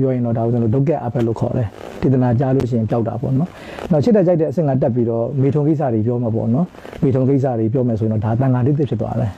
ပြောရင်တော့ဒါကိုကျွန်တော်ဒုက္ကအဖက်လို့ခေါ်တယ်ဒေသနာကြားလို့ရှိရင်ပျောက်တာပေါ့နော်နောက်ချစ်တဲ့ကြိုက်တဲ့အဆင့်ကတက်ပြီးတော့မေထုံကိစ္စတွေပြောမှာပေါ့နော်မေထုံကိစ္စတွေပြောမယ်ဆိုရင်တော့ဒါတန်ခါတိတိဖြစ်သွားတယ်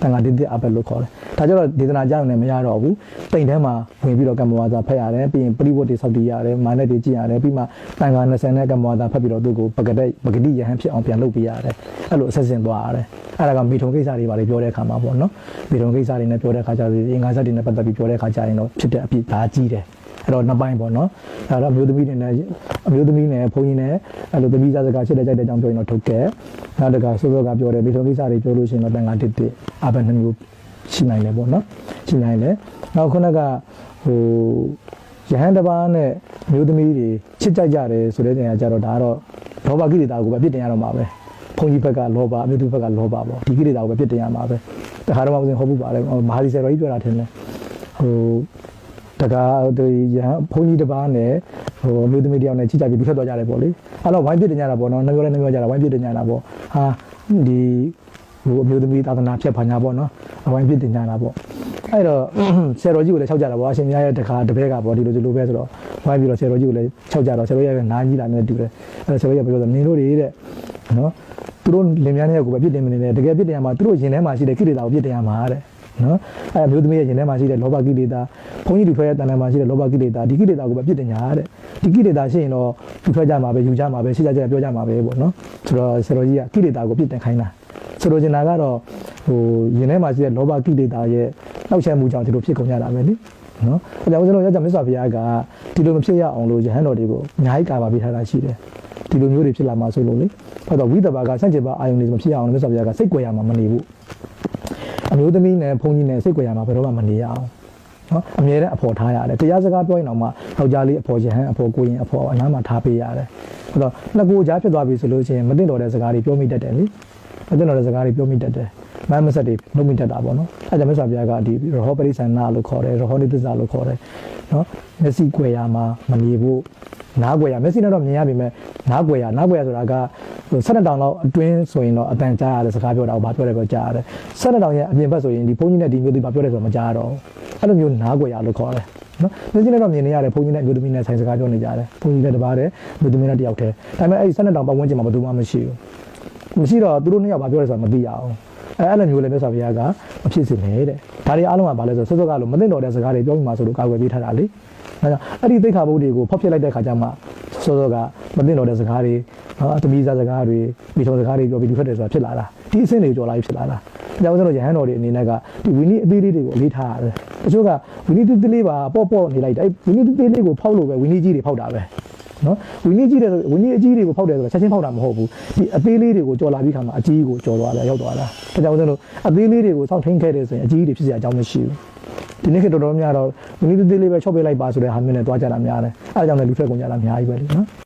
တန်ခါတိတိအဖက်လို့ခေါ်တယ်ဒါကြတော့ဒေသနာကြားရုံနဲ့မရတော့ဘူးတိမ်ထဲမှာဝင်ပြီးတော့ကမ္မဝါစာဖတ်ရတယ်ပြီးရင်ပရိဝတ်တွေစောက်တည်ရတယ်မာနက်တွေကြည့်ရတယ်ပြီးမှတန်ခါ20နဲ့ကမ္မဝါစာဖတ်ပြီးတော့သူ့ကိုပကတိပကတိယဟန်ဖြစ်အောင်ပြန်လုပ်ပေးရတယ်အဲ့လိုအဆက်စင်သွားရတယ်အဲ့ဒါကမေထုံကိစ္စတွေပါလေပြောတဲ့အခါမှာပေါ့နော်မေထုံကိစ္စတွေနဲ့ပြောတဲ့အခါကျတော့အင်္ဂါဇတ်တွေနဲ့ပတ်သက်ပြီးပြောတဲ့အခါကျရင်တော့ဖြစ်တဲ့အဖြစ်ဒါကြီးတယ် အဲ့တော့နှစ်ပိုင်းပေါ့နော်အဲ့တော့အမျိုးသမီးတွေနဲ့အမျိုးသမီးနဲ့ဘုန်းကြီးနဲ့အဲ့လိုသမီးသားစကားချစ်တဲ့ကြိုက်တဲ့အကြောင်းပြောရင်တော့ထုတ်ခဲ့နောက်တကဆိုးဆိုးကပြောတယ်မိထုံကိစ္စတွေပြောလို့ရှိရင်တော့တန်ခါတစ်တစ်အဘယ်နှမျိုးရှိနိုင်လဲပေါ့နော်ရှိနိုင်လဲနောက်ခုနကဟိုယဟန်တစ်ပါးနဲ့အမျိုးသမီးတွေချစ်ကြိုက်ကြတယ်ဆိုတဲ့နေရာကျတော့ဒါကတော့လောဘကိလေသာကိုပဲပြစ်တင်ရတော့မှာပဲဘုန်းကြီးဘက်ကလောဘအမျိုးသမီးဘက်ကလောဘပေါ့ဒီကိလေသာကိုပဲပြစ်တင်ရမှာပဲတခါတော့မှမဟုတ်ဘူးပါလေမဟာဒီဆယ်တော်ကြီးပြောတာထင်တယ်ဟို တကားဒီရဟန်းဘုန်းကြီးတစ်ပါးနဲ့ဟိုအမျိုးသမီးတစ်ယောက်နဲ့ချိကြပြီးပြီးထွက်သွားကြတယ်ပေါ့လေအဲ့တော့ဝိုင်းပြစ်တင်ကြတာပေါ့နော်နှမျိုးလဲနှမျိုးကြတာဝိုင်းပြစ်တင်ကြတာပေါ့ဟာဒီဟိုအမျိုးသမီးသာသနာဖြတ်ဖာညာပေါ့နော်ဝိုင်းပြစ်တင်ကြတာပေါ့အဲ့တော့ဆယ်တော်ကြီးကိုလည်းခြောက်ကြတာပေါ့အရှင်မြတ်ရဲ့တခါတပည့်ကပေါ့ဒီလိုဒီလိုပဲဆိုတော့ဝိုင်းပြီးတော့ဆယ်တော်ကြီးကိုလည်းခြောက်ကြတော့ဆယ်တော်ကြီးကနားကြီးလာနေတူတယ်အဲ့တော့ဆယ်တော်ကြီးကပြောတော့နင်တို့တွေတဲ့နော်သူတို့လင်မြန်းတဲ့ကိုပဲပြစ်တင်မနေနဲ့တကယ်ပြစ်တင်ရမှာသူတို့ရင်ထဲမှာရှိတဲ့ကိလေသာကိုပြစ်တင်ရမှာတဲ့ နော်အဲအမျိုးသမီးရဲ့ရင်ထဲမှာရှိတဲ့လောဘကိလေသာဘုန်းကြီးတွေထွက်ရဲ့တဏ္ဍာမှာရှိတဲ့လောဘကိလေသာဒီကိလေသာကိုပဲပြစ်တင်ညာတဲ့ဒီကိလေသာရှိရင်တော့သူထွက်ကြမှာပဲယူကြမှာပဲရှိကြကြပြောကြမှာပဲပေါ့နော်ဆိုတော့ဆရာတော်ကြီးကကိလေသာကိုပြစ်တင်ခိုင်းတာဆိုလိုချင်တာကတော့ဟိုရင်ထဲမှာရှိတဲ့လောဘကိလေသာရဲ့နှောက်ယှက်မှုကြောင့်ဒီလိုဖြစ်ကုန်ကြတာပဲလေနော်အဲကြောင့်ကျွန်တော်ရကြမြတ်စွာဘုရားကဒီလိုမဖြစ်ရအောင်လို့ယဟန်တော်တွေကိုအများကြီးကာပါပေးထားတာရှိတယ်ဒီလိုမျိုးတွေဖြစ်လာမှာဆိုလို့လေဟုတ်တော့ဝိသဘာကစန့်ကျင်ပါအာယုန်တွေမဖြစ်ရအောင်လို့မြတ်စွာဘုရားကစိတ်ကြွယ်ရမှာမနေဘူး အမျိုးသမီးနဲ့ဘုန်းကြီးနဲ့စိတ်ကြွယ်ရမှာဘယ်တော့မှမနေရအောင်နော်အမြဲတမ်းအဖို့ထားရတယ်တရားစကားပြောရင်တော့မှယောက်ျားလေးအဖို့ရဟန်းအဖို့ကိုရင်အဖို့အနားမှာထားပေးရတယ်ဆိုတော့နှစ်ကိုကြားဖြစ်သွားပြီဆိုလို့ရှိရင်မသိတော်တဲ့စကားတွေပြောမိတတ်တယ်လေမသိတော်တဲ့စကားတွေပြောမိတတ်တယ်မမ်းမဆက်တွေနှုတ်မိတတ်တာပေါ့နော်အဲဒါကြောင့်မြတ်စွာဘုရားကဒီရဟောပရိသန္နာလို့ခေါ်တယ်ရဟောနိသစ္စာလို့ခေါ်တယ်နော်မျက်စိကြွယ်ရမှာမနေဖို့ နားကြွယ်ရမျက်စိနဲ့တော့မြင်ရပြီမဲ့နားကြွယ်ရနားကြွယ်ရဆိုတာကဟို7တောင်လောက်အတွင်းဆိုရင်တော့အတန်ကြားရတဲ့စကားပြောတာကိုဘာပြောတယ်ပြောကြားရတယ်7တောင်ရဲ့အပြင်ဘက်ဆိုရင်ဒီဘုန်းကြီးနဲ့ဒီမျိုးတွေဘာပြောတယ်ဆိုတော့မကြားရတော့ဘူးအဲ့လိုမျိုးနားကြွယ်ရလို့ခေါ်တယ်နော်မျက်စိနဲ့တော့မြင်နေရတယ်ဘုန်းကြီးနဲ့အမျိုးသမီးနဲ့ဆိုင်စကားပြောနေကြတယ်ဘုန်းကြီးနဲ့တပါးတယ်အမျိုးသမီးနဲ့တယောက်တည်းဒါပေမဲ့အဲ့ဒီ7တောင်ပတ်ဝန်းကျင်မှာဘယ်သူမှမရှိဘူးမရှိတော့သူတို့နှစ်ယောက်ဘာပြောလဲဆိုတော့မသိရအောင်အဲအဲ့လိုမျိုးလည်းမြတ်စွာဘုရားကမဖြစ်စေနဲ့တဲ့ဒါတွေအားလုံးကဘာလဲဆိုတော့စောစောကလို့မသိတော့တဲ့စကားတွေပြောပြီးမှဆိုလို့ကာကွယ်ပေးထားတာလေ အဲကြောင့်အဲ့ဒီသိက္ခာပုဒ်တွေကိုဖောက်ပြလိုက်တဲ့ခါကျမှစောစောကမသိတော့တဲ့စကားတွေနော်အသမီးစားစကားတွေမိထုံစကားတွေပြောပြီးဒီထွက်တယ်ဆိုတာဖြစ်လာတာဒီအဆင့်တွေကြော်လာပြီးဖြစ်လာတာအကြောင်းဆိုတော့ယဟန်တော်တွေအနေနဲ့ကဒီဝီနီအသေးလေးတွေကိုအလေးထားရတယ်တချို့ကဝီနီသေးသေးလေးပါပေါ့ပေါ့နေလိုက်တယ်အဲ့ဝီနီသေးသေးလေးကိုဖောက်လို့ပဲဝီနီကြီးတွေဖောက်တာပဲနော်ဝင်းကြီးကြီးတယ်ဆိုဝင်းကြီးအကြီးတွေကိုဖောက်တယ်ဆိုတော့ချက်ချင်းဖောက်တာမဟုတ်ဘူးဒီအသေးလေးတွေကိုကြော်လာပြီးခါမှာအကြီးကိုကြော်သွားတယ်ရောက်သွားတာဒါကြောင့်ကျွန်တော်အသေးလေးတွေကိုစောင့်ထိန်ခဲ့တယ်ဆိုရင်အကြီးတွေဖြစ်စရာအကြောင်းမရှိဘူး ဒီနေ့ခေတ်တော်တော်များတော့ဝင်းကြီးသေးသေးလေးပဲချော့ပေးလိုက်ပါဆိုတဲ့ဟာမျိုးနဲ့တွားကြတာများတယ်အဲဒါကြောင့်လည်းလူထွက်ကုန်ကြတာအများကြီးပဲလေနော်